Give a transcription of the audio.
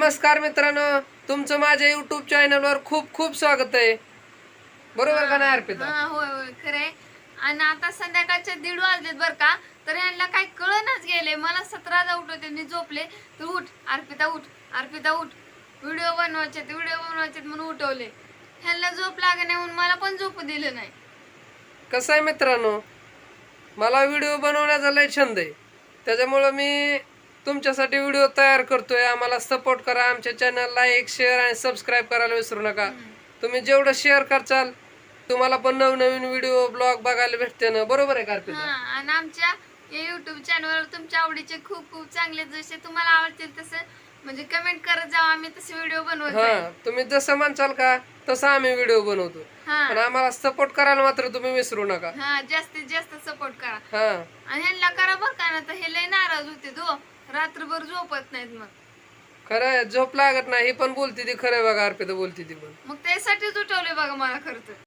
नमस्कार मित्रांनो तुमचं माझ्या युट्यूब चॅनलवर खूप खूप स्वागत आहे. बरोबर का नाही अर्पिता? हा होय होय खरे आणि आता संध्याकाळचे दीड वाजलेत बर का तर ह्यांना काही कळनच गेले मला सतराला उठवते मी झोपले. तर उठ अर्पिता उठ अर्पिता उठ. व्हिडिओ बनवायचे व्हिडिओ बनवायचे म्हणून उठवले. ह्यांना झोप लागे नाही म्हणून मला पण झोप दिलं नाही. कसं आहे मित्रांनो मला व्हिडिओ बनवण्याचा लय छंद आहे. त्याच्यामुळं मी तुमच्यासाठी व्हिडिओ तयार करतोय. आम्हाला सपोर्ट करा. आमच्या चॅनलला एक शेअर आणि सबस्क्राईब करायला विसरू नका. तुम्ही जेवढं शेअर करचाल तुम्हाला पण नवनवीन व्हिडिओ ब्लॉग बघायला भेटते ना. बरोबर आहे का अर्पिता? हा आणि आमच्या या युट्यूब चॅनलवर तुमच्या आवडीचे खूप खूप चांगले जसे तुम्हाला आवडतील तसे म्हणजे कमेंट करत जावा. आम्ही तसे व्हिडिओ बनवत. हा तुम्ही जसं म्हणचाल का तसं आम्ही व्हिडिओ बनवतो. हा. पण आम्हाला सपोर्ट करायला मात्र तुम्ही विसरू नका. हा जास्तीत जास्त सपोर्ट करा. हा. आणि ह्यांना करा बरं का ना तर हे लय नाराज होते तो रात्रभर झोपत नाहीत मग. खरं आहे झोप लागत नाही. ही पण बोलती ती खरं आहे बघा अर्पिता बोलती ती पण. मग त्यासाठीच उठवले बघा मला खरं